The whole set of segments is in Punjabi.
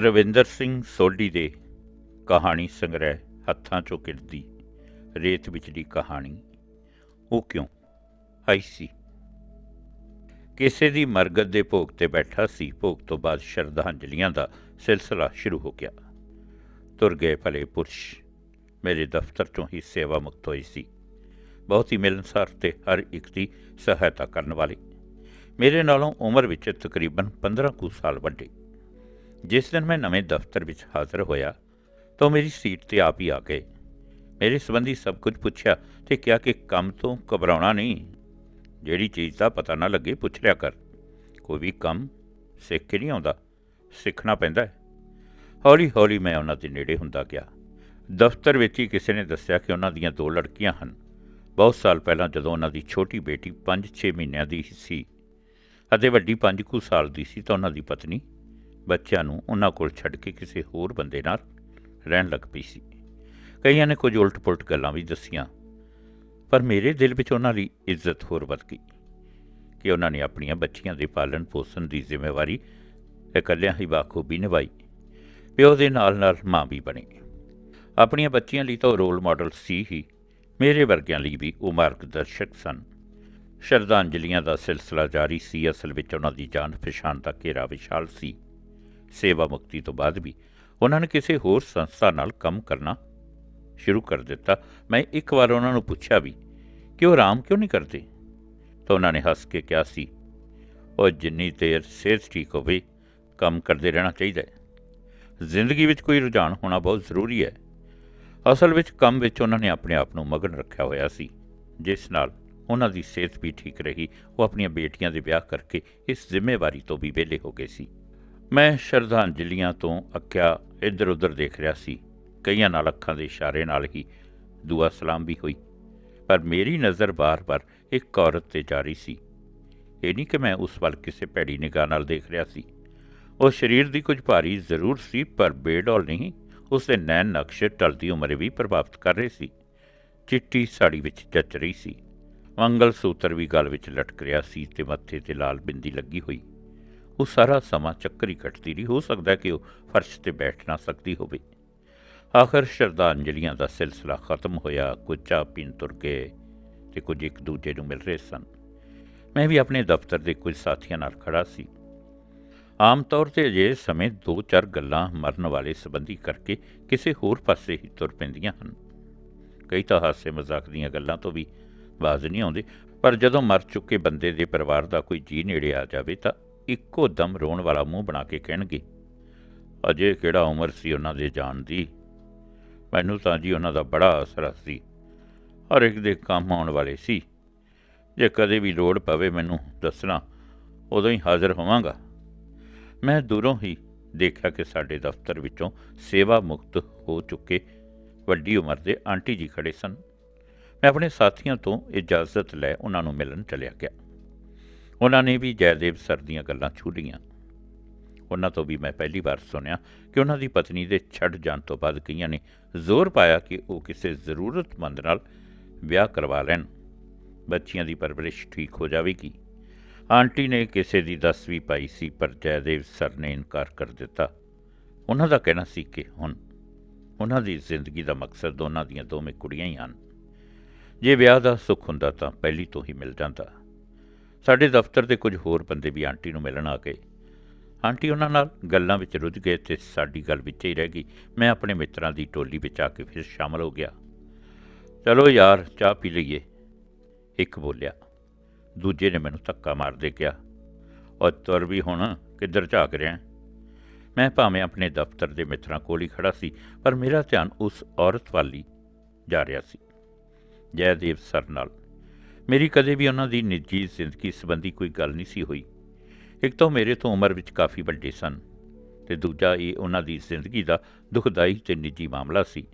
ਰਵਿੰਦਰ ਸਿੰਘ ਸੋਢੀ ਦੇ ਕਹਾਣੀ ਸੰਗ੍ਰਹਿ ਹੱਥਾਂ ਚੋਂ ਕਿਰਦੀ ਰੇਤ ਵਿਚਲੀ ਕਹਾਣੀ। ਉਹ ਕਿਉਂ? ਆਈ ਸੀ। ਕਿਸੇ ਦੀ ਮਰਗਤ ਦੇ ਭੋਗ ਤੇ ਬੈਠਾ ਸੀ, ਭੋਗ ਤੋਂ ਬਾਅਦ ਸ਼ਰਧਾਂਜਲੀਆਂ ਦਾ ਸਿਲਸਿਲਾ ਸ਼ੁਰੂ ਹੋ ਗਿਆ। ਤੁਰ ਗਏ ਭਲੇ ਪੁਰਸ਼, ਮੇਰੇ ਦਫ਼ਤਰ ਚੋਂ ਹੀ ਸੇਵਾ ਮੁਕਤ ਹੋਈ ਸੀ। ਬਹੁਤ ਹੀ ਮਿਲਨਸਾਰ ਤੇ ਹਰ ਇੱਕ ਦੀ ਸਹਾਇਤਾ ਕਰਨ ਵਾਲੇ। ਮੇਰੇ ਨਾਲੋਂ ਉਮਰ ਵਿੱਚ ਤਕਰੀਬਨ 15 ਕੁ ਸਾਲ ਵੱਡੇ। ਜਿਸ ਦਿਨ ਮੈਂ ਨਵੇਂ ਦਫ਼ਤਰ ਵਿੱਚ ਹਾਜ਼ਰ ਹੋਇਆ, ਤਾਂ ਉਹ ਮੇਰੀ ਸੀਟ ਤੇ ਆਪ ਹੀ ਆ ਗਏ। ਮੇਰੇ ਸੰਬੰਧੀ ਸਭ ਕੁਝ ਪੁੱਛਿਆ ਤੇ ਕਿਹਾ ਕਿ ਕੰਮ ਤੋਂ ਘਬਰਾਉਣਾ ਨਹੀਂ। ਜਿਹੜੀ ਚੀਜ਼ ਦਾ ਪਤਾ ਨਾ ਲੱਗੇ ਪੁੱਛ ਲਿਆ ਕਰ। ਕੋਈ ਵੀ ਕੰਮ ਸਿੱਖ ਕੇ ਨਹੀਂ ਆਉਂਦਾ, ਸਿੱਖਣਾ ਪੈਂਦਾ ਹੈ। ਹੌਲੀ ਹੌਲੀ ਮੈਂ ਉਹਨਾਂ ਦੇ ਨੇੜੇ ਹੁੰਦਾ ਗਿਆ। ਦਫ਼ਤਰ ਵਿੱਚ ਹੀ ਕਿਸੇ ਨੇ ਦੱਸਿਆ ਕਿ ਉਹਨਾਂ ਦੀਆਂ ਦੋ ਲੜਕੀਆਂ ਹਨ। ਬਹੁਤ ਸਾਲ ਪਹਿਲਾਂ ਜਦੋਂ ਉਹਨਾਂ ਦੀ ਛੋਟੀ ਬੇਟੀ 5-6 ਮਹੀਨਿਆਂ ਦੀ ਸੀ ਅਤੇ ਵੱਡੀ 5 ਕੁ ਸਾਲ ਦੀ ਸੀ ਤਾਂ ਉਹਨਾਂ ਦੀ ਪਤਨੀ ਬੱਚਿਆਂ ਨੂੰ ਉਹਨਾਂ ਕੋਲ ਛੱਡ ਕੇ ਕਿਸੇ ਹੋਰ ਬੰਦੇ ਨਾਲ ਰਹਿਣ ਲੱਗ ਪਈ ਸੀ। ਕਈਆਂ ਨੇ ਕੁਝ ਉਲਟ-ਪੁਲਟ ਗੱਲਾਂ ਵੀ ਦੱਸੀਆਂ, ਪਰ ਮੇਰੇ ਦਿਲ ਵਿੱਚ ਉਹਨਾਂ ਲਈ ਇੱਜ਼ਤ ਹੋਰ ਵੱਧ ਗਈ ਕਿ ਉਹਨਾਂ ਨੇ ਆਪਣੀਆਂ ਬੱਚੀਆਂ ਦੇ ਪਾਲਣ ਪੋਸ਼ਣ ਦੀ ਜ਼ਿੰਮੇਵਾਰੀ ਇਕੱਲਿਆਂ ਹੀ ਬਾਖੂਬੀ ਨਿਭਾਈ, ਪਿਓ ਦੇ ਨਾਲ-ਨਾਲ ਮਾਂ ਵੀ ਬਣੀ। ਆਪਣੀਆਂ ਬੱਚੀਆਂ ਲਈ ਤਾਂ ਉਹ ਰੋਲ ਮਾਡਲ ਸੀ ਹੀ, ਮੇਰੇ ਵਰਗਿਆਂ ਲਈ ਵੀ ਉਹ ਮਾਰਗਦਰਸ਼ਕ ਸਨ। ਸ਼ਰਧਾਂਜਲੀਆਂ ਦਾ ਸਿਲਸਿਲਾ ਜਾਰੀ ਸੀ, ਅਸਲ ਵਿੱਚ ਉਹਨਾਂ ਦੀ ਜਾਣ ਪਛਾਣ ਦਾ ਘੇਰਾ ਵਿਸ਼ਾਲ ਸੀ। ਸੇਵਾ ਮੁਕਤੀ ਤੋਂ ਬਾਅਦ ਵੀ ਉਹਨਾਂ ਨੇ ਕਿਸੇ ਹੋਰ ਸੰਸਥਾ ਨਾਲ ਕੰਮ ਕਰਨਾ ਸ਼ੁਰੂ ਕਰ ਦਿੱਤਾ। ਮੈਂ ਇੱਕ ਵਾਰ ਉਹਨਾਂ ਨੂੰ ਪੁੱਛਿਆ ਵੀ ਕਿ ਉਹ ਆਰਾਮ ਕਿਉਂ ਨਹੀਂ ਕਰਦੇ? ਤਾਂ ਉਹਨਾਂ ਨੇ ਹੱਸ ਕੇ ਕਿਹਾ ਸੀ, ਉਹ ਜਿੰਨੀ ਦੇਰ ਸਿਹਤ ਠੀਕ ਹੋਵੇ, ਕੰਮ ਕਰਦੇ ਰਹਿਣਾ ਚਾਹੀਦਾ ਹੈ। ਜ਼ਿੰਦਗੀ ਵਿੱਚ ਕੋਈ ਰੁਝਾਨ ਹੋਣਾ ਬਹੁਤ ਜ਼ਰੂਰੀ ਹੈ। ਅਸਲ ਵਿੱਚ ਕੰਮ ਵਿੱਚ ਉਹਨਾਂ ਨੇ ਆਪਣੇ ਆਪ ਨੂੰ ਮਗਨ ਰੱਖਿਆ ਹੋਇਆ ਸੀ, ਜਿਸ ਨਾਲ ਉਹਨਾਂ ਦੀ ਸਿਹਤ ਵੀ ਠੀਕ ਰਹੀ। ਉਹ ਆਪਣੀਆਂ ਬੇਟੀਆਂ ਦੇ ਵਿਆਹ ਕਰਕੇ ਇਸ ਜ਼ਿੰਮੇਵਾਰੀ ਤੋਂ ਵੀ ਵਿਹਲੇ ਹੋ ਗਏ ਸੀ। ਮੈਂ ਸ਼ਰਧਾਂਜਲੀਆਂ ਤੋਂ ਅੱਕਿਆ ਇੱਧਰ ਉੱਧਰ ਦੇਖ ਰਿਹਾ ਸੀ। ਕਈਆਂ ਨਾਲ ਅੱਖਾਂ ਦੇ ਇਸ਼ਾਰੇ ਨਾਲ ਹੀ ਦੁਆ ਸਲਾਮ ਵੀ ਹੋਈ। ਪਰ ਮੇਰੀ ਨਜ਼ਰ ਬਾਰ-ਬਾਰ ਇੱਕ ਔਰਤ ਤੇ ਜਾ ਰਹੀ ਸੀ। ਇਹ ਨਹੀਂ ਕਿ ਮੈਂ ਉਸ ਵੱਲ ਕਿਸੇ ਭੈੜੀ ਨਿਗਾਹ ਨਾਲ ਦੇਖ ਰਿਹਾ ਸੀ। ਉਹ ਸਰੀਰ ਦੀ ਕੁਝ ਭਾਰੀ ਜ਼ਰੂਰ ਸੀ, ਪਰ ਬੇਡੌਲ ਨਹੀਂ ਉਸ ਦੇ ਨੈਣ ਨਕਸ਼ ਟਲਦੀ ਉਮਰ ਵੀ ਪ੍ਰਭਾਵਿਤ ਕਰ ਰਹੇ ਸੀ। ਚਿੱਟੀ ਸਾੜੀ ਵਿੱਚ ਜੱਚ ਰਹੀ ਸੀ। ਮੰਗਲ ਸੂਤਰ ਵੀ ਗਲ ਵਿੱਚ ਲਟਕ ਰਿਹਾ ਸੀ ਤੇ ਮੱਥੇ ਤੇ ਲਾਲ ਬਿੰਦੀ ਲੱਗੀ ਹੋਈ। ਉਹ ਸਾਰਾ ਸਮਾਂ ਚੱਕਰ ਹੀ ਕੱਟਦੀ ਰਹੀ। ਹੋ ਸਕਦਾ ਕਿ ਉਹ ਫਰਸ਼ ਤੇ ਬੈਠ ਨਾ ਸਕਦੀ ਹੋਵੇ। ਆਖਰ ਸ਼ਰਧਾਂਜਲੀਆਂ ਦਾ ਸਿਲਸਿਲਾ ਖਤਮ ਹੋਇਆ। ਕੁਝ ਚਾਹ ਪੀਣ ਤੁਰ ਗਏ ਤੇ ਕੁਝ ਇੱਕ ਦੂਜੇ ਨੂੰ ਮਿਲ ਰਹੇ ਸਨ। ਮੈਂ ਵੀ ਆਪਣੇ ਦਫ਼ਤਰ ਦੇ ਕੁਝ ਸਾਥੀਆਂ ਨਾਲ ਖੜਾ ਸੀ। ਆਮ ਤੌਰ ਤੇ ਅਜੇ ਸਮੇਂ ਦੋ ਚਾਰ ਗੱਲਾਂ ਮਰਨ ਵਾਲੇ ਸੰਬੰਧੀ ਕਰਕੇ ਕਿਸੇ ਹੋਰ ਪਾਸੇ ਹੀ ਤੁਰ ਪੈਂਦੀਆਂ ਹਨ। ਕਈ ਤਾਂ ਹਾਸੇ ਮਜ਼ਾਕ ਦੀਆਂ ਗੱਲਾਂ ਤੋਂ ਵੀ ਬਾਜ਼ ਨਹੀਂ ਆਉਂਦੇ, ਪਰ ਜਦੋਂ ਮਰ ਚੁੱਕੇ ਬੰਦੇ ਦੇ ਪਰਿਵਾਰ ਦਾ ਕੋਈ ਜੀ ਨੇੜੇ ਆ ਜਾਵੇ ਤਾਂ ਇੱਕੋ ਦਮ ਰੋਣ ਵਾਲਾ ਮੂੰਹ ਬਣਾ ਕੇ ਕਹਿਣਗੇ, ਅਜੇ ਕਿਹੜਾ ਉਮਰ ਸੀ ਉਹਨਾਂ ਦੇ ਜਾਣ ਦੀ? ਮੈਨੂੰ ਤਾਂ ਜੀ ਉਹਨਾਂ ਦਾ ਬੜਾ ਅਸਰ ਸੀ। ਹਰ ਇੱਕ ਦੇ ਕੰਮ ਆਉਣ ਵਾਲੇ ਸੀ। ਜੇ ਕਦੇ ਵੀ ਲੋੜ ਪਵੇ ਮੈਨੂੰ ਦੱਸਣਾ, ਉਦੋਂ ਹੀ ਹਾਜ਼ਰ ਹੋਵਾਂਗਾ। ਮੈਂ ਦੂਰੋਂ ਹੀ ਦੇਖਿਆ ਕਿ ਸਾਡੇ ਦਫ਼ਤਰ ਵਿੱਚੋਂ ਸੇਵਾ ਮੁਕਤ ਹੋ ਚੁੱਕੇ ਵੱਡੀ ਉਮਰ ਦੇ ਆਂਟੀ ਜੀ ਖੜੇ ਸਨ। ਮੈਂ ਆਪਣੇ ਸਾਥੀਆਂ ਤੋਂ ਇਜਾਜ਼ਤ ਲੈ ਉਹਨਾਂ ਨੂੰ ਮਿਲਣ ਚਲਿਆ ਗਿਆ। ਉਹਨਾਂ ਨੇ ਵੀ ਜੈਦੇਵ ਸਰ ਦੀਆਂ ਗੱਲਾਂ ਛੂ ਲਈਆਂ ਉਹਨਾਂ ਤੋਂ ਵੀ ਮੈਂ ਪਹਿਲੀ ਵਾਰ ਸੁਣਿਆ ਕਿ ਉਹਨਾਂ ਦੀ ਪਤਨੀ ਦੇ ਛੱਡ ਜਾਣ ਤੋਂ ਬਾਅਦ ਕਈਆਂ ਨੇ ਜ਼ੋਰ ਪਾਇਆ ਕਿ ਉਹ ਕਿਸੇ ਜ਼ਰੂਰਤਮੰਦ ਨਾਲ ਵਿਆਹ ਕਰਵਾ ਲੈਣ। ਬੱਚੀਆਂ ਦੀ ਪਰਵਰਿਸ਼ ਠੀਕ ਹੋ ਜਾਵੇਗੀ। ਆਂਟੀ ਨੇ ਕਿਸੇ ਦੀ ਦੱਸ ਵੀ ਪਾਈ ਸੀ, ਪਰ ਜੈਦੇਵ ਸਰ ਨੇ ਇਨਕਾਰ ਕਰ ਦਿੱਤਾ। ਉਹਨਾਂ ਦਾ ਕਹਿਣਾ ਸੀ ਕਿ ਹੁਣ ਉਹਨਾਂ ਦੀ ਜ਼ਿੰਦਗੀ ਦਾ ਮਕਸਦ ਦੋਨਾਂ ਦੀਆਂ ਦੋਵੇਂ ਕੁੜੀਆਂ ਹੀ ਹਨ। ਜੇ ਵਿਆਹ ਦਾ ਸੁੱਖ ਹੁੰਦਾ ਤਾਂ ਪਹਿਲੀ ਤੋਂ ਹੀ ਮਿਲ ਜਾਂਦਾ। ਸਾਡੇ ਦਫ਼ਤਰ ਦੇ ਕੁਝ ਹੋਰ ਬੰਦੇ ਵੀ ਆਂਟੀ ਨੂੰ ਮਿਲਣ ਆ ਗਏ। ਆਂਟੀ ਉਹਨਾਂ ਨਾਲ ਗੱਲਾਂ ਵਿੱਚ ਰੁੱਝ ਗਏ ਤੇ ਸਾਡੀ ਗੱਲ ਵਿੱਚ ਹੀ ਰਹਿ ਗਈ। ਮੈਂ ਆਪਣੇ ਮਿੱਤਰਾਂ ਦੀ ਟੋਲੀ ਵਿੱਚ ਆ ਕੇ ਫਿਰ ਸ਼ਾਮਲ ਹੋ ਗਿਆ। ਚਲੋ ਯਾਰ, ਚਾਹ ਪੀ ਲਈਏ, ਇੱਕ ਬੋਲਿਆ। ਦੂਜੇ ਨੇ ਮੈਨੂੰ ਧੱਕਾ ਮਾਰਦੇ ਕਿਹਾ ਔਰ ਤੁਰ ਵੀ ਹੁਣ, ਕਿੱਧਰ ਝਾਕ ਰਿਹਾ? ਮੈਂ ਭਾਵੇਂ ਆਪਣੇ ਦਫ਼ਤਰ ਦੇ ਮਿੱਤਰਾਂ ਕੋਲ ਹੀ ਖੜਾ ਸੀ, ਪਰ ਮੇਰਾ ਧਿਆਨ ਉਸ ਔਰਤ ਵੱਲ ਹੀ ਜਾ ਰਿਹਾ ਸੀ। ਜੈਦੇਵ ਸਰ ਨਾਲ। ਮੇਰੀ ਕਦੇ ਵੀ ਉਹਨਾਂ ਦੀ ਨਿੱਜੀ ਜ਼ਿੰਦਗੀ ਸੰਬੰਧੀ ਕੋਈ ਗੱਲ ਨਹੀਂ ਸੀ ਹੋਈ। ਇੱਕ ਤਾਂ ਮੇਰੇ ਤੋਂ ਉਮਰ ਵਿੱਚ ਕਾਫੀ ਵੱਡੇ ਸਨ ਤੇ ਦੂਜਾ ਇਹ ਉਹਨਾਂ ਦੀ ਜ਼ਿੰਦਗੀ ਦਾ ਦੁਖਦਾਈ ਤੇ ਨਿੱਜੀ ਮਾਮਲਾ ਸੀ।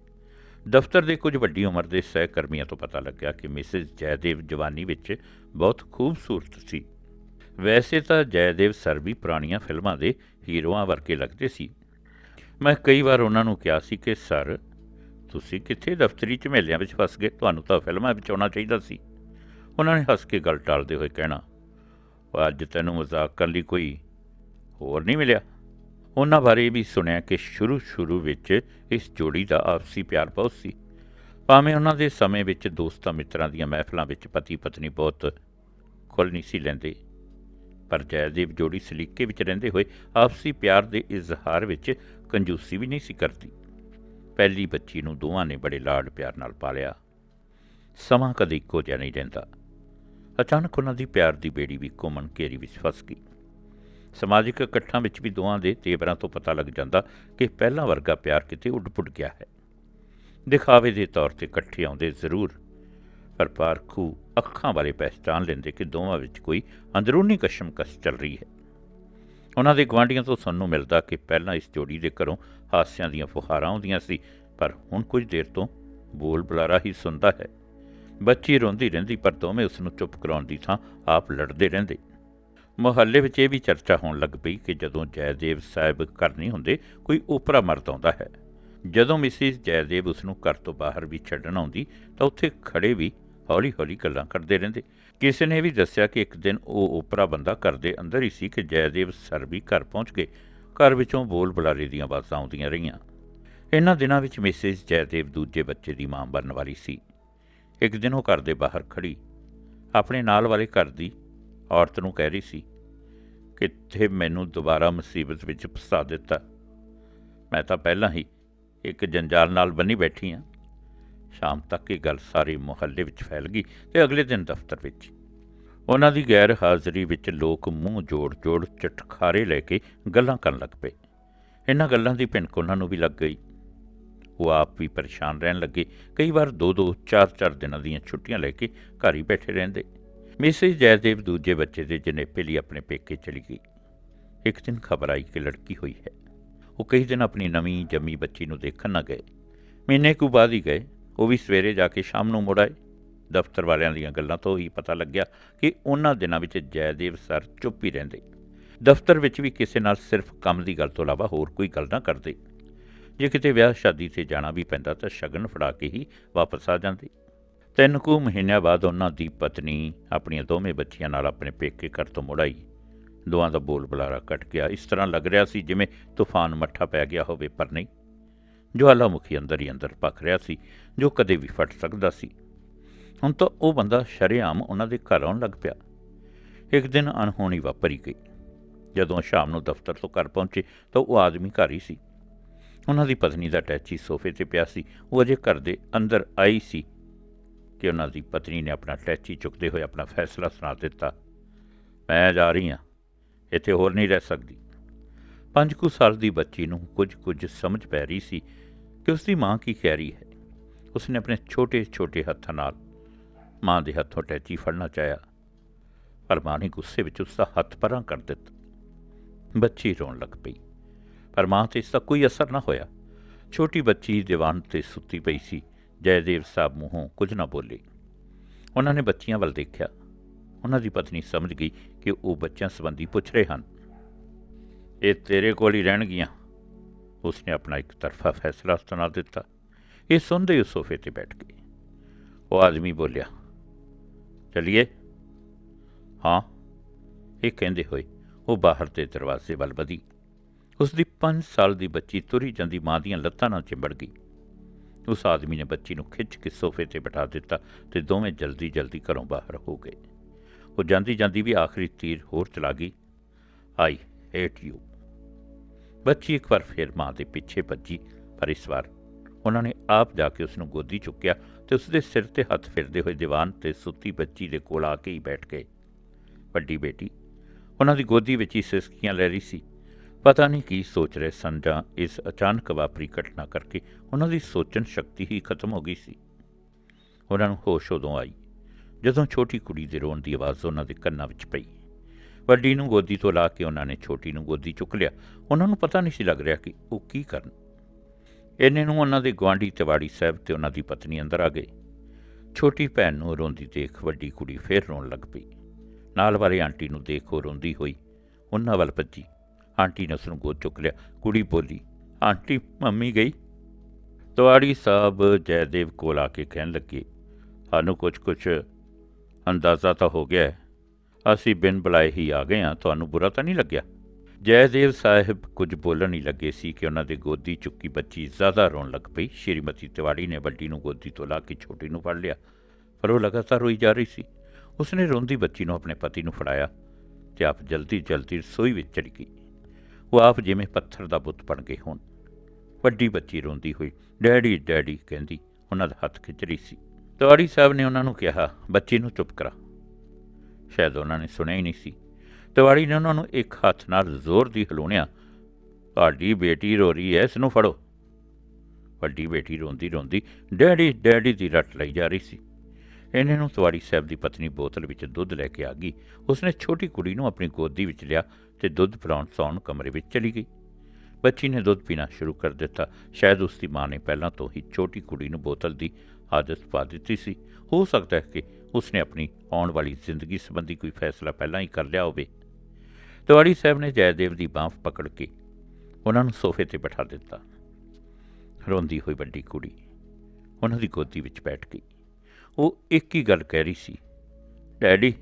ਦਫ਼ਤਰ ਦੇ ਕੁਝ ਵੱਡੀ ਉਮਰ ਦੇ ਸਹਿਕਰਮੀਆਂ ਤੋਂ ਪਤਾ ਲੱਗਿਆ ਕਿ ਮਿਸਿਸ ਜੈਦੇਵ ਜਵਾਨੀ ਵਿੱਚ ਬਹੁਤ ਖੂਬਸੂਰਤ ਸੀ। ਵੈਸੇ ਤਾਂ ਜੈਦੇਵ ਸਰ ਵੀ ਪੁਰਾਣੀਆਂ ਫਿਲਮਾਂ ਦੇ ਹੀਰੋਆਂ ਵਰਗੇ ਲੱਗਦੇ ਸੀ। ਮੈਂ ਕਈ ਵਾਰ ਉਹਨਾਂ ਨੂੰ ਕਿਹਾ ਸੀ ਕਿ, ਸਰ, ਤੁਸੀਂ ਕਿੱਥੇ ਦਫ਼ਤਰੀ ਝਮੇਲਿਆਂ ਵਿੱਚ ਫਸ ਗਏ? ਤੁਹਾਨੂੰ ਤਾਂ ਫਿਲਮਾਂ ਵਿੱਚ ਆਉਣਾ ਚਾਹੀਦਾ ਸੀ। ਉਹਨਾਂ ਨੇ? ਹੱਸ ਕੇ ਗੱਲ ਟਾਲਦੇ ਹੋਏ ਕਹਿਣਾ, "ਉਹ ਅੱਜ ਤੈਨੂੰ ਮਜ਼ਾਕ ਕਰਨ ਲਈ ਕੋਈ ਹੋਰ ਨਹੀਂ ਮਿਲਿਆ? ਉਹਨਾਂ ਬਾਰੇ ਵੀ ਸੁਣਿਆ ਕਿ ਸ਼ੁਰੂ-ਸ਼ੁਰੂ ਵਿੱਚ ਇਸ ਜੋੜੀ ਦਾ ਆਪਸੀ ਪਿਆਰ ਬਹੁਤ ਸੀ। ਭਾਵੇਂ ਉਹਨਾਂ ਦੇ ਸਮੇਂ ਵਿੱਚ ਦੋਸਤਾਂ ਮਿੱਤਰਾਂ ਦੀਆਂ ਮਹਿਫਲਾਂ ਵਿੱਚ ਪਤੀ ਪਤਨੀ ਬਹੁਤ ਖੁੱਲ੍ਹ ਨਹੀਂ ਸੀ ਲੈਂਦੇ, ਪਰ ਜੈਦੇਵ ਜੋੜੀ ਸਲੀਕੇ ਵਿੱਚ ਰਹਿੰਦੇ ਹੋਏ ਆਪਸੀ ਪਿਆਰ ਦੇ ਇਜ਼ਹਾਰ ਵਿੱਚ ਕੰਜੂਸੀ ਵੀ ਨਹੀਂ ਸੀ ਕਰਦੀ। ਪਹਿਲੀ ਬੱਚੀ ਨੂੰ ਦੋਵਾਂ ਨੇ ਬੜੇ ਲਾਡ ਪਿਆਰ ਨਾਲ ਪਾਲਿਆ। ਸਮਾਂ ਕਦੇ ਇੱਕੋ ਜਿਹਾ ਨਹੀਂ ਰਹਿੰਦਾ। ਅਚਾਨਕ ਉਹਨਾਂ ਦੀ ਪਿਆਰ ਦੀ ਬੇੜੀ ਵੀ ਘੁੰਮਣ ਘੇਰੀ ਵਿੱਚ ਫਸ ਗਈ। ਸਮਾਜਿਕ ਇਕੱਠਾਂ ਵਿੱਚ ਵੀ ਦੋਵਾਂ ਦੇ ਤੇਵਰਾਂ ਤੋਂ ਪਤਾ ਲੱਗ ਜਾਂਦਾ ਕਿ ਪਹਿਲਾਂ ਵਰਗਾ ਪਿਆਰ ਕਿਤੇ ਉੱਡ-ਪੁੱਡ ਗਿਆ ਹੈ। ਦਿਖਾਵੇ ਦੇ ਤੌਰ ਤੇ ਇਕੱਠੇ ਆਉਂਦੇ ਜ਼ਰੂਰ, ਪਰ ਪਾਰਖੂ ਅੱਖਾਂ ਬਾਰੇ ਪਹਿਚਾਨ ਲੈਂਦੇ ਕਿ ਦੋਵਾਂ ਵਿੱਚ ਕੋਈ ਅੰਦਰੂਨੀ ਕਸ਼ਮਕਸ਼ ਚੱਲ ਰਹੀ ਹੈ। ਉਹਨਾਂ ਦੇ ਗਵਾਂਢੀਆਂ ਤੋਂ ਸੁਣਨ ਨੂੰ ਮਿਲਦਾ ਕਿ ਪਹਿਲਾਂ ਇਸ ਜੋੜੀ ਦੇ ਘਰੋਂ ਹਾਸਿਆਂ ਦੀਆਂ ਫੁਹਾਰਾਂ ਆਉਂਦੀਆਂ ਸੀ, ਪਰ ਹੁਣ ਕੁਝ ਦੇਰ ਤੋਂ ਬੋਲ ਬੁਲਾਰਾ ਹੀ ਸੁਣਦਾ ਹੈ। ਬੱਚੀ ਰੋਂਦੀ ਰਹਿੰਦੀ, ਪਰ ਦੋਵੇਂ ਉਸ ਨੂੰ ਚੁੱਪ ਕਰਾਉਣ ਦੀ ਥਾਂ ਆਪ ਲੜਦੇ ਰਹਿੰਦੇ। ਮੁਹੱਲੇ ਵਿੱਚ ਇਹ ਵੀ ਚਰਚਾ ਹੋਣ ਲੱਗ ਪਈ ਕਿ ਜਦੋਂ ਜੈਦੇਵ ਸਾਹਿਬ ਘਰ ਨਹੀਂ ਹੁੰਦੇ, ਕੋਈ ਓਪਰਾ ਮਰਦ ਆਉਂਦਾ ਹੈ। ਜਦੋਂ ਮਿਸਿਸ ਜੈਦੇਵ ਉਸ ਨੂੰ ਘਰ ਤੋਂ ਬਾਹਰ ਵੀ ਛੱਡਣ ਆਉਂਦੀ, ਤਾਂ ਉੱਥੇ ਖੜੇ ਵੀ ਹੌਲੀ-ਹੌਲੀ ਗੱਲਾਂ ਕਰਦੇ ਰਹਿੰਦੇ। ਕਿਸੇ ਨੇ ਵੀ ਦੱਸਿਆ ਕਿ ਇੱਕ ਦਿਨ ਉਹ ਓਪਰਾ ਬੰਦਾ ਘਰ ਦੇ ਅੰਦਰ ਹੀ ਸੀ ਕਿ ਜੈਦੇਵ ਸਰ ਵੀ ਘਰ ਪਹੁੰਚ ਗਏ। ਘਰ ਵਿੱਚੋਂ ਬੋਲ ਬੁਲਾਰੇ ਦੀਆਂ ਆਵਾਜ਼ਾਂ ਆਉਂਦੀਆਂ ਰਹੀਆਂ। ਇਹਨਾਂ ਦਿਨਾਂ ਵਿੱਚ ਮਿਸਿਸ ਜੈਦੇਵ ਦੂਜੇ ਬੱਚੇ ਦੀ ਮਾਂ ਬਣਨ ਵਾਲੀ ਸੀ। ਇੱਕ ਦਿਨ ਉਹ ਘਰ ਦੇ ਬਾਹਰ ਖੜੀ। ਆਪਣੇ ਨਾਲ ਵਾਲੇ ਘਰ ਦੀ ਔਰਤ ਨੂੰ ਕਹਿ ਰਹੀ ਸੀ ਕਿੱਥੇ ਮੈਨੂੰ ਦੁਬਾਰਾ ਮੁਸੀਬਤ ਵਿੱਚ ਫਸਾ ਦਿੱਤਾ। ਮੈਂ ਤਾਂ ਪਹਿਲਾਂ ਹੀ ਇੱਕ ਜੰਜਾਲ ਨਾਲ ਬੰਨੀ ਬੈਠੀ ਹਾਂ ਸ਼ਾਮ ਤੱਕ ਇਹ ਗੱਲ ਸਾਰੇ ਮੁਹੱਲੇ ਵਿੱਚ ਫੈਲ ਗਈ ਤੇ ਅਗਲੇ ਦਿਨ ਦਫ਼ਤਰ ਵਿੱਚ। ਉਹਨਾਂ ਦੀ ਗੈਰ ਹਾਜ਼ਰੀ ਵਿੱਚ ਲੋਕ ਮੂੰਹ ਜੋੜ-ਜੋੜ ਚਟਖਾਰੇ ਲੈ ਕੇ ਗੱਲਾਂ ਕਰਨ ਲੱਗ ਪਏ। ਇਹਨਾਂ ਗੱਲਾਂ ਦੀ ਭਿਣਕ ਉਹਨਾਂ ਨੂੰ ਵੀ ਲੱਗ ਗਈ। ਉਹ ਆਪ ਵੀ ਪਰੇਸ਼ਾਨ ਰਹਿਣ ਲੱਗੇ। ਕਈ ਵਾਰ ਦੋ ਦੋ, ਚਾਰ ਚਾਰ ਦਿਨਾਂ ਦੀਆਂ ਛੁੱਟੀਆਂ ਲੈ ਕੇ ਘਰ ਹੀ ਬੈਠੇ ਰਹਿੰਦੇ। ਮਿਸਿਸ ਜੈਦੇਵ ਦੂਜੇ ਬੱਚੇ ਦੇ ਜਨੇਪੇ ਲਈ ਆਪਣੇ ਪੇਕੇ ਚਲੀ ਗਈ। ਇੱਕ ਦਿਨ ਖਬਰ ਆਈ ਕਿ ਲੜਕੀ ਹੋਈ ਹੈ। ਉਹ ਕਈ ਦਿਨ ਆਪਣੀ ਨਵੀਂ ਜੰਮੀ ਬੱਚੀ ਨੂੰ ਦੇਖਣ ਨਾ ਗਏ। ਮਹੀਨੇ ਕੁ ਬਾਅਦ ਹੀ ਗਏ। ਉਹ ਵੀ ਸਵੇਰੇ ਜਾ ਕੇ ਸ਼ਾਮ ਨੂੰ ਮੁੜ ਆਏ। ਦਫ਼ਤਰ ਵਾਲਿਆਂ ਦੀਆਂ ਗੱਲਾਂ ਤੋਂ ਹੀ ਪਤਾ ਲੱਗਿਆ ਕਿ ਉਹਨਾਂ ਦਿਨਾਂ ਵਿੱਚ ਜੈਦੇਵ ਸਰ ਚੁੱਪ ਹੀ ਰਹਿੰਦੇ। ਦਫ਼ਤਰ ਵਿੱਚ ਵੀ ਕਿਸੇ ਨਾਲ ਸਿਰਫ ਕੰਮ ਦੀ ਗੱਲ ਤੋਂ ਇਲਾਵਾ ਹੋਰ ਕੋਈ ਗੱਲ ਨਾ ਕਰਦੇ। ਜੇ ਕਿਤੇ ਵਿਆਹ ਸ਼ਾਦੀ ਤੇ ਜਾਣਾ ਵੀ ਪੈਂਦਾ ਤਾਂ ਸ਼ਗਨ ਫੜਾ ਕੇ ਹੀ ਵਾਪਸ ਆ ਜਾਂਦੇ। ਤਿੰਨ ਕੁ ਮਹੀਨਿਆਂ ਬਾਅਦ ਉਹਨਾਂ ਦੀ ਪਤਨੀ ਆਪਣੀਆਂ ਦੋਵੇਂ ਬੱਚੀਆਂ ਨਾਲ ਆਪਣੇ ਪੇਕੇ ਘਰ ਤੋਂ ਮੁੜ ਆਈ। ਦੋਵਾਂ ਦਾ ਬੋਲ ਬੁਲਾਰਾ ਕੱਟ ਗਿਆ। ਇਸ ਤਰ੍ਹਾਂ ਲੱਗ ਰਿਹਾ ਸੀ ਜਿਵੇਂ ਤੂਫਾਨ ਮੱਠਾ ਪੈ ਗਿਆ ਹੋਵੇ, ਪਰ ਨਹੀਂ। ਜਵਾਲਾਮੁਖੀ ਅੰਦਰ ਹੀ ਅੰਦਰ ਪੱਕ ਰਿਹਾ ਸੀ, ਜੋ ਕਦੇ ਵੀ ਫਟ ਸਕਦਾ ਸੀ। ਹੁਣ ਤਾਂ ਉਹ ਬੰਦਾ ਸ਼ਰੇਆਮ ਉਹਨਾਂ ਦੇ ਘਰ ਆਉਣ ਲੱਗ ਪਿਆ। ਇੱਕ ਦਿਨ ਅਣਹੋਣੀ ਵਾਪਰੀ ਗਈ। ਜਦੋਂ ਸ਼ਾਮ ਨੂੰ ਦਫ਼ਤਰ ਤੋਂ ਘਰ ਪਹੁੰਚੇ ਤਾਂ ਉਹ ਆਦਮੀ ਘਰ ਹੀ ਸੀ। ਉਹਨਾਂ ਦੀ ਪਤਨੀ ਦਾ ਟੈਚੀ ਸੋਫੇ ਤੇ ਪਿਆ ਸੀ। ਉਹ ਅਜੇ ਘਰ ਦੇ ਅੰਦਰ ਆਈ ਸੀ ਕਿ ਉਹਨਾਂ ਦੀ ਪਤਨੀ ਨੇ ਆਪਣਾ ਟੈਚੀ ਚੁੱਕਦੇ ਹੋਏ ਆਪਣਾ ਫੈਸਲਾ ਸੁਣਾ ਦਿੱਤਾ। ਮੈਂ ਜਾ ਰਹੀ ਹਾਂ। ਇੱਥੇ ਹੋਰ ਨਹੀਂ ਰਹਿ ਸਕਦੀ। ਪੰਜ ਕੁ ਸਾਲ ਦੀ ਬੱਚੀ ਨੂੰ ਕੁਝ ਕੁਝ ਸਮਝ ਪੈ ਰਹੀ ਸੀ ਕਿ ਉਸ ਦੀ ਮਾਂ ਕੀ ਕਹਿ ਰਹੀ ਹੈ। ਉਸਨੇ ਆਪਣੇ ਛੋਟੇ-ਛੋਟੇ ਹੱਥਾਂ ਨਾਲ ਮਾਂ ਦੇ ਹੱਥੋਂ ਟੈਚੀ ਫੜਨਾ ਚਾਹਿਆ, ਪਰ ਮਾਂ ਨੇ ਗੁੱਸੇ ਵਿੱਚ ਉਸ ਦਾ ਹੱਥ ਪਰਾਂ ਕਰ ਦਿੱਤਾ। ਬੱਚੀ ਰੋਣ ਲੱਗ ਪਈ। ਪਰ ਮਾਂ ਤੇ ਇਸ ਦਾ ਕੋਈ ਅਸਰ ਨਾ ਹੋਇਆ। ਛੋਟੀ ਬੱਚੀ ਦੀਵਾਨ ਤੇ ਸੁੱਤੀ ਪਈ ਸੀ। ਜੈਦੇਵ ਸਾਹਿਬ ਮੂੰਹੋਂ ਕੁਝ ਨਾ ਬੋਲੇ। ਉਹਨਾਂ ਨੇ ਬੱਚੀਆਂ ਵੱਲ ਦੇਖਿਆ। ਉਹਨਾਂ ਦੀ ਪਤਨੀ ਸਮਝ ਗਈ ਕਿ ਉਹ ਬੱਚਿਆਂ ਸੰਬੰਧੀ ਪੁੱਛ ਰਹੇ ਹਨ। ਇਹ ਤੇਰੇ ਕੋਲ ਹੀ ਰਹਿਣਗੀਆਂ। ਉਸਨੇ ਆਪਣਾ ਇੱਕ ਤਰਫਾ ਫੈਸਲਾ ਸੁਣਾ ਦਿੱਤਾ। ਇਹ ਸੁਣਦੇ ਹੀ ਸੋਫੇ ਤੇ ਬੈਠ ਗਏ ਉਹ ਆਦਮੀ ਬੋਲਿਆ, ਚਲਿਏ? ਹਾਂ, ਇਹ ਕਹਿੰਦੇ ਹੋਏ ਉਹ ਬਾਹਰ ਦੇ ਦਰਵਾਜ਼ੇ ਵੱਲ ਵਧੀ। ਉਸ ਦੀ 5 ਸਾਲ ਦੀ ਬੱਚੀ ਤੁਰੀ ਜਾਂਦੀ ਮਾਂ ਦੀਆਂ ਲੱਤਾਂ ਨਾਲ ਚਿੰਬੜ ਗਈ। ਉਸ ਆਦਮੀ ਨੇ ਬੱਚੀ ਨੂੰ ਖਿੱਚ ਕੇ ਸੋਫੇ ਤੇ ਬਿਠਾ ਦਿੱਤਾ ਤੇ ਦੋਵੇਂ ਜਲਦੀ ਜਲਦੀ ਘਰੋਂ ਬਾਹਰ ਹੋ ਗਏ। ਉਹ ਜਾਂਦੀ ਜਾਂਦੀ ਵੀ ਆਖਰੀ ਤੀਰ ਹੋਰ ਚਲਾ ਗਈ। I hate you. ਬੱਚੀ ਇੱਕ ਵਾਰ ਫਿਰ ਮਾਂ ਦੇ ਪਿੱਛੇ ਭੱਜੀ, ਪਰ ਇਸ ਵਾਰ ਉਹਨਾਂ ਨੇ ਆਪ ਜਾ ਕੇ ਉਸ ਨੂੰ ਗੋਦੀ ਚੁੱਕਿਆ ਤੇ ਉਸ ਦੇ ਸਿਰ ਤੇ ਹੱਥ ਫਿਰਦੇ ਹੋਏ ਦੀਵਾਨ ਤੇ ਸੁੱਤੀ ਬੱਚੀ ਦੇ ਕੋਲ ਆ ਕੇ ਹੀ ਬੈਠ ਗਏ। ਵੱਡੀ ਬੇਟੀ, ਉਹਨਾਂ ਦੀ ਗੋਦੀ ਵਿੱਚ ਹੀ ਸਿਸਕੀਆਂ ਲੈ ਰਹੀ ਸੀ। ਪਤਾ ਨਹੀਂ ਕੀ ਸੋਚ ਰਹੇ ਸਨ ਜਾਂ ਇਸ ਅਚਾਨਕ ਵਾਪਰੀ ਘਟਨਾ ਕਰਕੇ ਉਹਨਾਂ ਦੀ ਸੋਚਣ ਸ਼ਕਤੀ ਹੀ ਖਤਮ ਹੋ ਗਈ ਸੀ। ਉਹਨਾਂ ਨੂੰ ਹੋਸ਼ ਉਦੋਂ ਆਈ ਜਦੋਂ ਛੋਟੀ ਕੁੜੀ ਦੇ ਰੋਣ ਦੀ ਆਵਾਜ਼ ਉਹਨਾਂ ਦੇ ਕੰਨਾਂ ਵਿੱਚ ਪਈ। ਵੱਡੀ ਨੂੰ ਗੋਦੀ ਤੋਂ ਲਾ ਕੇ ਉਹਨਾਂ ਨੇ ਛੋਟੀ ਨੂੰ ਗੋਦੀ ਚੁੱਕ ਲਿਆ। ਉਹਨਾਂ ਨੂੰ ਪਤਾ ਨਹੀਂ ਸੀ ਲੱਗ ਰਿਹਾ ਕਿ ਉਹ ਕੀ ਕਰਨ। ਇੰਨੇ ਨੂੰ ਉਹਨਾਂ ਦੇ ਗਵਾਂਢੀ ਤਿਵਾੜੀ ਸਾਹਿਬ ਤੇ ਉਹਨਾਂ ਦੀ ਪਤਨੀ ਅੰਦਰ ਆ ਗਏ। ਛੋਟੀ ਭੈਣ ਨੂੰ ਰੋਂਦੀ ਦੇਖ ਵੱਡੀ ਕੁੜੀ ਫੇਰ ਰੋਣ ਲੱਗ ਪਈ। ਨਾਲ ਵਾਲੇ ਆਂਟੀ ਨੂੰ ਦੇਖ ਉਹ ਰੋਂਦੀ ਹੋਈ। ਉਹਨਾਂ ਵੱਲ ਭੱਜੀ। ਆਂਟੀ ਨੇ ਉਸ ਨੂੰ ਗੋਦ ਚੁੱਕ ਲਿਆ। ਕੁੜੀ ਬੋਲੀ, ਆਂਟੀ, ਮੰਮੀ ਗਈ? ਤਿਵਾੜੀ ਸਾਹਿਬ ਜੈਦੇਵ ਕੋਲ ਆ ਕੇ ਕਹਿਣ ਲੱਗੇ, ਸਾਨੂੰ ਕੁਝ ਕੁਝ ਅੰਦਾਜ਼ਾ ਤਾਂ ਹੋ ਗਿਆ ਅਸੀਂ ਬਿਨ ਬੁਲਾਏ ਹੀ ਆ ਗਏ ਹਾਂ। ਤੁਹਾਨੂੰ ਬੁਰਾ ਤਾਂ ਨਹੀਂ ਲੱਗਿਆ? ਜੈਦੇਵ ਸਾਹਿਬ ਕੁਝ ਬੋਲਣ ਹੀ ਲੱਗੇ ਸੀ ਕਿ ਉਹਨਾਂ ਦੇ ਗੋਦੀ ਚੁੱਕੀ ਬੱਚੀ ਜ਼ਿਆਦਾ ਰੋਣ ਲੱਗ ਪਈ। ਸ਼੍ਰੀਮਤੀ ਤਿਵਾੜੀ ਨੇ ਵੱਡੀ ਨੂੰ ਗੋਦੀ ਤੋਂ ਲਾ ਕੇ ਛੋਟੀ ਨੂੰ ਫੜ ਲਿਆ, ਪਰ ਉਹ ਲਗਾਤਾਰ ਰੋਈ ਜਾ ਰਹੀ ਸੀ। ਉਸਨੇ ਰੋਂਦੀ ਬੱਚੀ ਨੂੰ ਆਪਣੇ ਪਤੀ ਨੂੰ ਫੜਾਇਆ ਤੇ ਆਪ ਜਲਦੀ ਜਲਦੀ ਰਸੋਈ ਵਿੱਚ ਚਲੀ ਗਈ। ਉਹ ਆਪ ਜਿਵੇਂ ਪੱਥਰ ਦਾ ਬੁੱਤ ਬਣ ਗਏ ਹੋਣ। ਵੱਡੀ ਬੱਚੀ ਰੋਂਦੀ ਹੋਈ, ਡੈਡੀ ਡੈਡੀ, ਕਹਿੰਦੀ, ਉਹਨਾਂ ਦਾ ਹੱਥ ਖਿੱਚ ਰਹੀ ਸੀ। ਤਿਵਾੜੀ ਸਾਹਿਬ ਨੇ ਉਹਨਾਂ ਨੂੰ ਕਿਹਾ, ਬੱਚੀ ਨੂੰ ਚੁੱਪ ਕਰਾ। ਸ਼ਾਇਦ ਉਹਨਾਂ ਨੇ ਸੁਣਿਆ ਹੀ ਨਹੀਂ ਸੀ। ਤਿਵਾੜੀ ਨੇ ਉਹਨਾਂ ਨੂੰ ਇੱਕ ਹੱਥ ਨਾਲ ਜ਼ੋਰ ਦੀ ਹਲੂਣਿਆ ਤੁਹਾਡੀ ਬੇਟੀ ਰੋ ਰਹੀ ਹੈ ਇਸ ਨੂੰ ਫੜੋ। ਵੱਡੀ ਬੇਟੀ ਰੋਂਦੀ ਰੋਂਦੀ, ਡੈਡੀ ਡੈਡੀ ਦੀ ਰੱਟ ਲਈ ਜਾ ਰਹੀ ਸੀ। ਇਹਨੇ ਨੂੰ ਤਿਵਾੜੀ ਸਾਹਿਬ ਦੀ ਪਤਨੀ ਬੋਤਲ ਵਿੱਚ ਦੁੱਧ ਲੈ ਕੇ ਆ ਗਈ। ਉਸਨੇ ਛੋਟੀ ਕੁੜੀ ਨੂੰ ਆਪਣੀ ਗੋਦੀ ਵਿੱਚ ਲਿਆ ਤੇ ਦੁੱਧ ਪਿਲਾਉਣ ਸੌਣ ਕਮਰੇ ਵਿੱਚ ਚਲੀ ਗਈ। ਬੱਚੀ ਨੇ ਦੁੱਧ ਪੀਣਾ ਸ਼ੁਰੂ ਕਰ ਦਿੱਤਾ। ਸ਼ਾਇਦ ਉਸ ਦੀ ਮਾਂ ਨੇ ਪਹਿਲਾਂ ਤੋਂ ਹੀ ਛੋਟੀ ਕੁੜੀ ਨੂੰ ਬੋਤਲ ਦੀ ਆਦਤ ਪਾ ਦਿੱਤੀ ਸੀ। ਹੋ ਸਕਦਾ ਹੈ ਕਿ ਉਸਨੇ ਆਪਣੀ ਆਉਣ ਵਾਲੀ ਜ਼ਿੰਦਗੀ ਸੰਬੰਧੀ ਕੋਈ ਫੈਸਲਾ ਪਹਿਲਾਂ ਹੀ ਕਰ ਲਿਆ ਹੋਵੇ। ਤਿਵਾੜੀ ਸਾਹਿਬ ਨੇ ਜੈਦੇਵ ਦੀ ਬਾਂਹ ਪਕੜ ਕੇ ਉਹਨਾਂ ਨੂੰ ਸੋਫੇ ਤੇ ਬਿਠਾ ਦਿੱਤਾ। ਰੋਂਦੀ ਹੋਈ ਵੱਡੀ ਕੁੜੀ ਉਹਨਾਂ ਦੀ ਗੋਦੀ ਵਿੱਚ ਬੈਠ ਗਈ। ਉਹ ਇੱਕ ਹੀ ਗੱਲ ਕਹਿ ਰਹੀ ਸੀ, ਡੈਡੀ,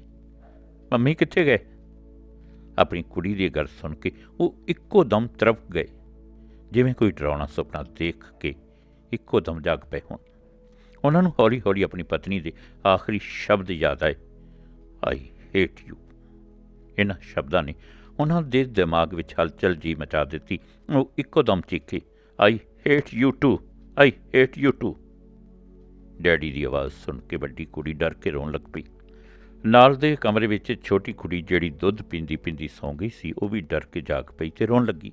ਮੰਮੀ ਕਿੱਥੇ ਗਏ? ਆਪਣੀ ਕੁੜੀ ਦੀ ਗੱਲ ਸੁਣ ਕੇ ਉਹ ਇੱਕੋ ਦਮ ਤਰਪ ਗਏ। ਜਿਵੇਂ ਕੋਈ ਡਰਾਉਣਾ ਸੁਪਨਾ ਦੇਖ ਕੇ ਇੱਕੋ ਦਮ ਜਾਗ ਪਏ ਹੋਣ। ਉਹਨਾਂ ਨੂੰ ਹੌਲੀ ਹੌਲੀ ਆਪਣੀ ਪਤਨੀ ਦੇ ਆਖਰੀ ਸ਼ਬਦ ਯਾਦ ਆਏ। ਆਈ ਹੇਟ ਯੂ ਇਹਨਾਂ ਸ਼ਬਦਾਂ ਨੇ ਉਹਨਾਂ ਦੇ ਦਿਮਾਗ ਵਿੱਚ ਹਲਚਲ ਜੀ ਮਚਾ ਦਿੱਤੀ। ਉਹ ਇੱਕੋ ਦਮ ਚੀਖੇ I hate you too I hate you too daddy ਦੀ ਆਵਾਜ਼ ਸੁਣ ਕੇ ਵੱਡੀ ਕੁੜੀ ਡਰ ਕੇ ਰੋਣ ਲੱਗ ਪਈ। ਨਾਲ ਦੇ ਕਮਰੇ ਵਿੱਚ ਛੋਟੀ ਕੁੜੀ ਜਿਹੜੀ ਦੁੱਧ ਪੀਂਦੀ ਪੀਂਦੀ ਸੌਂ ਗਈ ਸੀ, ਉਹ ਵੀ ਡਰ ਕੇ ਜਾਗ ਪਈ ਤੇ ਰੋਣ ਲੱਗੀ।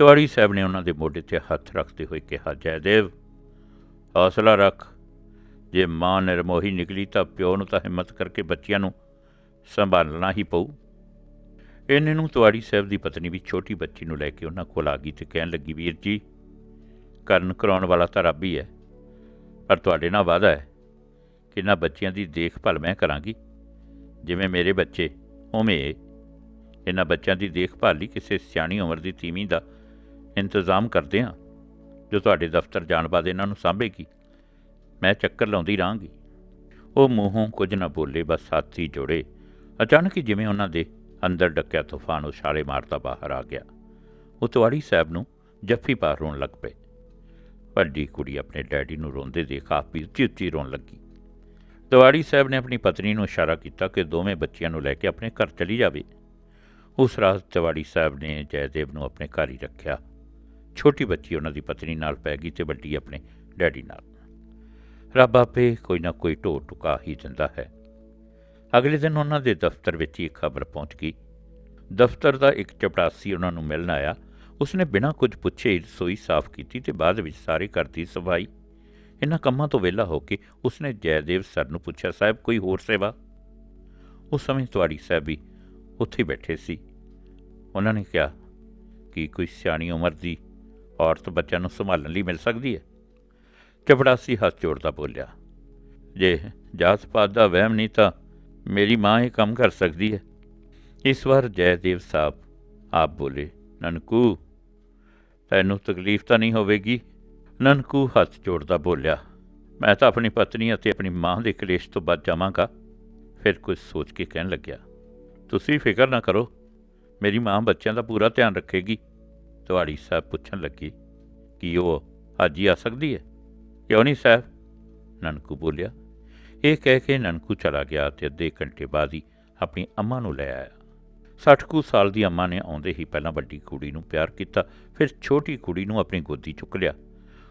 ਤਿਵਾੜੀ ਸਾਹਿਬ ਨੇ ਉਹਨਾਂ ਦੇ ਮੋਢੇ ਤੇ ਹੱਥ ਰੱਖਦੇ ਹੋਏ ਕਿਹਾ, ਜੈਦੇਵ, ਹੌਸਲਾ ਰੱਖ। ਜੇ ਮਾਂ ਨਿਰਮੋਹੀ ਨਿਕਲੀ ਤਾਂ ਪਿਓ ਨੂੰ ਤਾਂ ਹਿੰਮਤ ਕਰਕੇ ਬੱਚਿਆਂ ਨੂੰ ਸੰਭਾਲਣਾ ਹੀ ਪਊ। ਇਹਨੇ ਨੂੰ ਤਿਵਾੜੀ ਸਾਹਿਬ ਦੀ ਪਤਨੀ ਵੀ ਛੋਟੀ ਬੱਚੀ ਨੂੰ ਲੈ ਕੇ ਉਹਨਾਂ ਕੋਲ ਆ ਗਈ ਤੇ ਕਹਿਣ ਲੱਗੀ, ਵੀਰ ਜੀ ਕਰਨ ਕਰਾਉਣ ਵਾਲਾ ਤਾਂ ਰੱਬ ਹੀ ਹੈ, ਪਰ ਤੁਹਾਡੇ ਨਾਲ ਵਾਅਦਾ ਹੈ। ਇਹਨਾਂ ਬੱਚਿਆਂ ਦੀ ਦੇਖਭਾਲ ਮੈਂ ਕਰਾਂਗੀ। ਜਿਵੇਂ ਮੇਰੇ ਬੱਚੇ, ਉਵੇਂ ਇਹ। ਇਹਨਾਂ ਬੱਚਿਆਂ ਦੀ ਦੇਖਭਾਲ ਲਈ ਕਿਸੇ ਸਿਆਣੀ ਉਮਰ ਦੀ ਤੀਵੀਂ ਦਾ ਇੰਤਜ਼ਾਮ ਕਰਦੇ ਹਾਂ, ਜੋ ਤੁਹਾਡੇ ਦਫ਼ਤਰ ਜਾਣ ਬਾਅਦ ਇਹਨਾਂ ਨੂੰ ਸਾਂਭੇਗੀ। ਮੈਂ ਚੱਕਰ ਲਾਉਂਦੀ ਰਹਾਂਗੀ। ਉਹ ਮੂੰਹੋਂ ਕੁਝ ਨਾ ਬੋਲੇ, ਬਸ ਹੱਥ ਹੀ ਜੋੜੇ। ਅਚਾਨਕ ਹੀ ਜਿਵੇਂ ਉਹਨਾਂ ਦੇ ਅੰਦਰ ਡੱਕਿਆ ਤੂਫਾਨ ਉਛਾਲੇ ਮਾਰਦਾ ਬਾਹਰ ਆ ਗਿਆ। ਉਹ ਤਵਾੜੀ ਸਾਹਿਬ ਨੂੰ ਜੱਫੀ ਪਾ ਰੋਣ ਲੱਗ ਪਏ। ਵੱਡੀ ਕੁੜੀ ਆਪਣੇ ਡੈਡੀ ਨੂੰ ਰੋਂਦੇ ਦੇਖ ਆਪ ਵੀ ਉੱਚੀ ਉੱਚੀ ਰੋਣ ਲੱਗੀ। ਤਿਵਾੜੀ ਸਾਹਿਬ ਨੇ ਆਪਣੀ ਪਤਨੀ ਨੂੰ ਇਸ਼ਾਰਾ ਕੀਤਾ ਕਿ ਦੋਵੇਂ ਬੱਚਿਆਂ ਨੂੰ ਲੈ ਕੇ ਆਪਣੇ ਘਰ ਚਲੀ ਜਾਵੇ। ਉਸ ਰਾਤ ਤਿਵਾੜੀ ਸਾਹਿਬ ਨੇ ਜੈਦੇਵ ਨੂੰ ਆਪਣੇ ਘਰ ਹੀ ਰੱਖਿਆ। ਛੋਟੀ ਬੱਚੀ ਉਹਨਾਂ ਦੀ ਪਤਨੀ ਨਾਲ ਪੈ ਗਈ ਤੇ ਵੱਡੀ ਆਪਣੇ ਡੈਡੀ ਨਾਲ। ਰੱਬ ਆਪੇ ਕੋਈ ਨਾ ਕੋਈ ਢੋ ਟੁਕਾ ਹੀ ਦਿੰਦਾ ਹੈ। ਅਗਲੇ ਦਿਨ ਉਹਨਾਂ ਦੇ ਦਫ਼ਤਰ ਵਿੱਚ ਹੀ ਖਬਰ ਪਹੁੰਚ ਗਈ। ਦਫ਼ਤਰ ਦਾ ਇੱਕ ਚਪੜਾਸੀ ਉਹਨਾਂ ਨੂੰ ਮਿਲਣ ਆਇਆ। ਉਸਨੇ ਬਿਨਾਂ ਕੁਝ ਪੁੱਛੇ ਰਸੋਈ ਸਾਫ਼ ਕੀਤੀ ਤੇ ਬਾਅਦ ਵਿੱਚ ਸਾਰੇ ਘਰ ਦੀ ਸਫ਼ਾਈ ਇਹਨਾਂ ਕੰਮਾਂ ਤੋਂ ਵਿਹਲਾ ਹੋ ਕੇ ਉਸਨੇ ਜੈਦੇਵ ਸਰ ਨੂੰ ਪੁੱਛਿਆ, ਸਾਹਿਬ, ਕੋਈ ਹੋਰ ਸੇਵਾ? ਉਸ ਸਮੇਂ ਤੁਹਾਡੀ ਸਾਹਿਬ ਵੀ ਉੱਥੇ ਬੈਠੇ ਸੀ। ਉਹਨਾਂ ਨੇ ਕਿਹਾ ਕਿ ਕੋਈ ਸਿਆਣੀ ਉਮਰ ਦੀ ਔਰਤ ਬੱਚਿਆਂ ਨੂੰ ਸੰਭਾਲਣ ਲਈ ਮਿਲ ਸਕਦੀ ਹੈ? ਚਪੜਾਸੀ ਹੱਥ ਜੋੜਦਾ ਬੋਲਿਆ, ਜੇ ਜਾਤ ਪਾਤ ਦਾ ਵਹਿਮ ਨਹੀਂ ਤਾਂ ਮੇਰੀ ਮਾਂ ਇਹ ਕੰਮ ਕਰ ਸਕਦੀ ਹੈ। ਇਸ ਵਾਰ ਜੈਦੇਵ ਸਾਹਿਬ ਆਪ ਬੋਲੇ, ਨਨਕੂ, ਤੈਨੂੰ ਤਕਲੀਫ ਤਾਂ ਨਹੀਂ ਹੋਵੇਗੀ? ਨਨਕੂ ਹੱਥ ਜੋੜਦਾ ਬੋਲਿਆ, ਮੈਂ ਤਾਂ ਆਪਣੀ ਪਤਨੀ ਅਤੇ ਆਪਣੀ ਮਾਂ ਦੇ ਕਲੇਸ਼ ਤੋਂ ਬਚ ਜਾਵਾਂਗਾ। ਫਿਰ ਕੁਝ ਸੋਚ ਕੇ ਕਹਿਣ ਲੱਗਿਆ, ਤੁਸੀਂ ਫਿਕਰ ਨਾ ਕਰੋ, ਮੇਰੀ ਮਾਂ ਬੱਚਿਆਂ ਦਾ ਪੂਰਾ ਧਿਆਨ ਰੱਖੇਗੀ। ਤੁਹਾਡੀ ਸਾਹਿਬ ਪੁੱਛਣ ਲੱਗੀ, ਕਿ ਉਹ ਅੱਜ ਹੀ ਆ ਸਕਦੀ ਹੈ? ਕਿਉਂ ਨਹੀਂ ਸਾਹਿਬ? ਨਨਕੂ ਬੋਲਿਆ, ਇਹ ਕਹਿ ਕੇ ਨਨਕੂ ਚਲਾ ਗਿਆ ਤੇ ਅੱਧੇ ਘੰਟੇ ਬਾਅਦ ਹੀ ਆਪਣੀ ਅੰਮਾ ਨੂੰ ਲੈ ਆਇਆ। 60 ਕੁ ਸਾਲ ਦੀ ਅੰਮਾ ਨੇ ਆਉਂਦੇ ਹੀ ਪਹਿਲਾਂ ਵੱਡੀ ਕੁੜੀ ਨੂੰ ਪਿਆਰ ਕੀਤਾ, ਫਿਰ ਛੋਟੀ ਕੁੜੀ ਨੂੰ ਆਪਣੀ ਗੋਦੀ ਚੁੱਕ ਲਿਆ।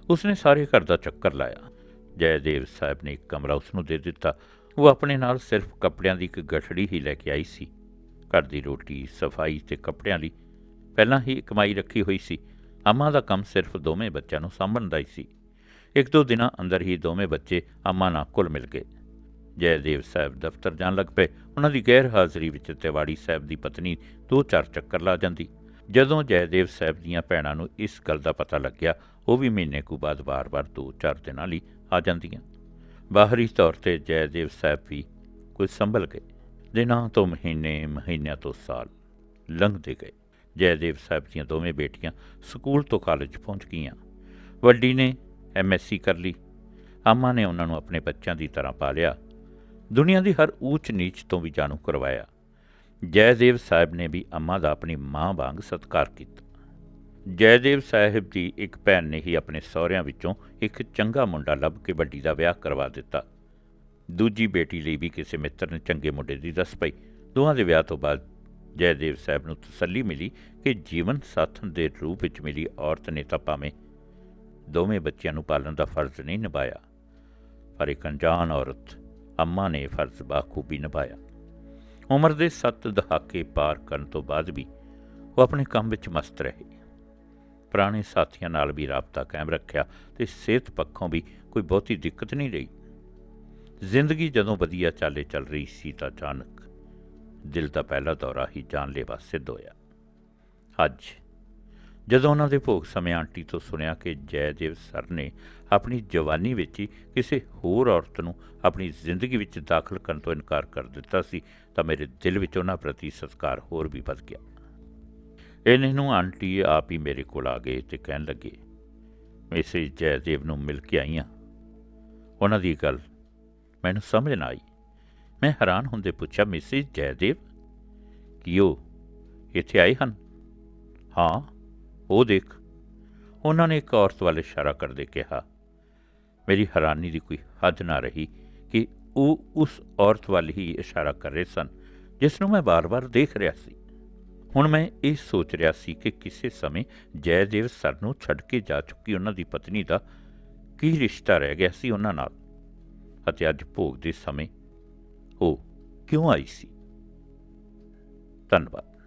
ਉਸਨੇ ਸਾਰੇ ਘਰ ਦਾ ਚੱਕਰ ਲਾਇਆ। ਜੈਦੇਵ ਸਾਹਿਬ ਨੇ ਇੱਕ ਕਮਰਾ ਉਸ ਨੂੰ ਦੇ ਦਿੱਤਾ। ਉਹ ਆਪਣੇ ਨਾਲ ਸਿਰਫ ਕੱਪੜਿਆਂ ਦੀ ਇੱਕ ਗਠੜੀ ਹੀ ਲੈ ਕੇ ਆਈ ਸੀ। ਘਰ ਦੀ ਰੋਟੀ, ਸਫ਼ਾਈ ਤੇ ਕੱਪੜਿਆਂ ਲਈ ਪਹਿਲਾਂ ਹੀ ਕਮਾਈ ਰੱਖੀ ਹੋਈ ਸੀ। ਅੰਮਾ ਦਾ ਕੰਮ ਸਿਰਫ ਦੋਵੇਂ ਬੱਚਿਆਂ ਨੂੰ ਸਾਂਭਣ ਦਾ ਹੀ ਸੀ। ਇੱਕ ਦੋ ਦਿਨਾਂ ਅੰਦਰ ਹੀ ਦੋਵੇਂ ਬੱਚੇ ਅੰਮਾ ਨਾਲ ਕੁਲ ਮਿਲ ਗਏ। ਜੈਦੇਵ ਸਾਹਿਬ ਦਫ਼ਤਰ ਜਾਣ ਲੱਗ ਪਏ। ਉਹਨਾਂ ਦੀ ਗੈਰ ਹਾਜ਼ਰੀ ਵਿੱਚ ਤਿਵਾੜੀ ਸਾਹਿਬ ਦੀ ਪਤਨੀ ਦੋ ਚਾਰ ਚੱਕਰ ਲਾ ਜਾਂਦੀ। ਜਦੋਂ ਜੈਦੇਵ ਸਾਹਿਬ ਦੀਆਂ ਭੈਣਾਂ ਨੂੰ ਇਸ ਗੱਲ ਦਾ ਪਤਾ ਲੱਗਿਆ, ਉਹ ਵੀ ਮਹੀਨੇ ਕੁ ਬਾਅਦ ਵਾਰ-ਵਾਰ ਦੋ ਚਾਰ ਦਿਨਾਂ ਲਈ ਆ ਜਾਂਦੀਆਂ। ਬਾਹਰੀ ਤੌਰ ਤੇ ਜੈਦੇਵ ਸਾਹਿਬ ਵੀ ਕੁਝ ਸੰਭਲ ਗਏ। ਦਿਨਾਂ ਤੋਂ ਮਹੀਨੇ, ਮਹੀਨਿਆਂ ਤੋਂ ਸਾਲ ਲੰਘਦੇ ਗਏ। ਜੈਦੇਵ ਸਾਹਿਬ ਦੀਆਂ ਦੋਵੇਂ ਬੇਟੀਆਂ ਸਕੂਲ ਤੋਂ ਕਾਲਜ ਪਹੁੰਚ ਗਈਆਂ। ਵੱਡੀ ਨੇ ਐਮਐਸਸੀ ਕਰ ਲਈ। ਅੰਮਾ ਨੇ ਉਹਨਾਂ ਨੂੰ ਆਪਣੇ ਬੱਚਿਆਂ ਦੀ ਤਰ੍ਹਾਂ ਪਾਲਿਆ। ਦੁਨੀਆ ਦੀ ਹਰ ਊਚ ਨੀਚ ਤੋਂ ਵੀ ਜਾਣੂ ਕਰਵਾਇਆ। ਜੈਦੇਵ ਸਾਹਿਬ ਨੇ ਵੀ ਅੰਮਾ ਦਾ ਆਪਣੀ ਮਾਂ ਵਾਂਗ ਸਤਿਕਾਰ ਕੀਤਾ। ਜੈਦੇਵ ਸਾਹਿਬ ਦੀ ਇੱਕ ਭੈਣ ਨੇ ਹੀ ਆਪਣੇ ਸਹੁਰਿਆਂ ਵਿੱਚੋਂ ਇੱਕ ਚੰਗਾ ਮੁੰਡਾ ਲੱਭ ਕੇ ਵੱਡੀ ਦਾ ਵਿਆਹ ਕਰਵਾ ਦਿੱਤਾ। ਦੂਜੀ ਬੇਟੀ ਲਈ ਵੀ ਕਿਸੇ ਮਿੱਤਰ ਨੇ ਚੰਗੇ ਮੁੰਡੇ ਦੀ ਦੱਸ ਪਈ। ਦੋਹਾਂ ਦੇ ਵਿਆਹ ਤੋਂ ਬਾਅਦ ਜੈਦੇਵ ਸਾਹਿਬ ਨੂੰ ਤਸੱਲੀ ਮਿਲੀ ਕਿ ਜੀਵਨ ਸਾਥਣ ਦੇ ਰੂਪ ਵਿੱਚ ਮਿਲੀ ਔਰਤ ਨੇ ਤਾਂ ਭਾਵੇਂ ਦੋਵੇਂ ਬੱਚਿਆਂ ਨੂੰ ਪਾਲਣ ਦਾ ਫਰਜ਼ ਨਹੀਂ ਨਿਭਾਇਆ, ਪਰ ਇੱਕ ਅਣਜਾਣ ਔਰਤ ਅੰਮਾ ਨੇ ਇਹ ਫਰਜ਼ ਬਾਖੂਬੀ ਨਿਭਾਇਆ। ਉਮਰ ਦੇ ਸੱਤ ਦਹਾਕੇ ਪਾਰ ਕਰਨ ਤੋਂ ਬਾਅਦ ਵੀ ਉਹ ਆਪਣੇ ਕੰਮ ਵਿੱਚ ਮਸਤ ਰਹੇ। ਪੁਰਾਣੇ ਸਾਥੀਆਂ ਨਾਲ ਵੀ ਰਾਬਤਾ ਕਾਇਮ ਰੱਖਿਆ ਤੇ ਸਿਹਤ ਪੱਖੋਂ ਵੀ ਕੋਈ ਬਹੁਤੀ ਦਿੱਕਤ ਨਹੀਂ ਰਹੀ। ਜ਼ਿੰਦਗੀ ਜਦੋਂ ਵਧੀਆ ਚਾਲੇ ਚੱਲ ਰਹੀ ਸੀ ਤਾਂ ਅਚਾਨਕ ਦਿਲ ਦਾ ਪਹਿਲਾ ਦੌਰਾ ਹੀ ਜਾਨਲੇਵਾ ਸਿੱਧ ਹੋਇਆ। ਅੱਜ ਜਦੋਂ ਉਹਨਾਂ ਦੇ ਭੋਗ ਸਮੇਂ ਆਂਟੀ ਤੋਂ ਸੁਣਿਆ ਕਿ ਜੈਦੇਵ ਸਰ ਨੇ ਆਪਣੀ ਜਵਾਨੀ ਵਿੱਚ ਹੀ ਕਿਸੇ ਹੋਰ ਔਰਤ ਨੂੰ ਆਪਣੀ ਜ਼ਿੰਦਗੀ ਵਿੱਚ ਦਾਖਲ ਕਰਨ ਤੋਂ ਇਨਕਾਰ ਕਰ ਦਿੱਤਾ ਸੀ, ਤਾਂ ਮੇਰੇ ਦਿਲ ਵਿੱਚ ਉਹਨਾਂ ਪ੍ਰਤੀ ਸਤਿਕਾਰ ਹੋਰ ਵੀ ਵੱਧ ਗਿਆ। ਇਹਨੇ ਨੂੰ ਆਂਟੀ ਆਪ ਹੀ ਮੇਰੇ ਕੋਲ ਆ ਗਏ ਤੇ ਕਹਿਣ ਲੱਗੇ ਮੈਸੇਜ ਜੈਦੇਵ ਨੂੰ ਮਿਲ ਕੇ ਆਈਆਂ ਉਹਨਾਂ ਦੀ ਗੱਲ ਮੈਨੂੰ ਸਮਝ ਨਾ ਆਈ। ਮੈਂ ਹੈਰਾਨ ਹੁੰਦੇ ਪੁੱਛਿਆ ਮੈਸੇਜ ਜੈਦੇਵ, ਕੀ ਉਹ ਇੱਥੇ ਆਏ ਹਨ? ਹਾਂ ਉਹ ਦੇਖ। ਉਹਨਾਂ ਨੇ ਇੱਕ ਔਰਤ ਵੱਲ ਇਸ਼ਾਰਾ ਕਰਦੇ ਕਿਹਾ। ਮੇਰੀ ਹੈਰਾਨੀ ਦੀ ਕੋਈ ਹੱਦ ਨਾ ਰਹੀ ਕਿ ਉਹ ਉਸ ਔਰਤ ਵੱਲ ਹੀ ਇਸ਼ਾਰਾ ਕਰ ਰਹੇ ਸਨ, ਜਿਸ ਨੂੰ ਮੈਂ ਬਾਰ-ਬਾਰ ਦੇਖ ਰਿਹਾ ਸੀ। ਹੁਣ ਮੈਂ ਇਹ ਸੋਚ ਰਿਹਾ ਸੀ ਕਿ ਕਿਸੇ ਸਮੇਂ ਜੈਦੇਵ ਸਰ ਨੂੰ ਛੱਡ ਕੇ ਜਾ ਚੁੱਕੀ ਉਹਨਾਂ ਦੀ ਪਤਨੀ ਦਾ ਕੀ ਰਿਸ਼ਤਾ ਰਹਿ ਗਿਆ ਸੀ ਉਹਨਾਂ ਨਾਲ। ਅਤੇ ਅੱਜ ਭੋਗ ਦੇ ਸਮੇਂ ਉਹ ਕਿਉਂ ਆਈ ਸੀ? ਧੰਨਵਾਦ।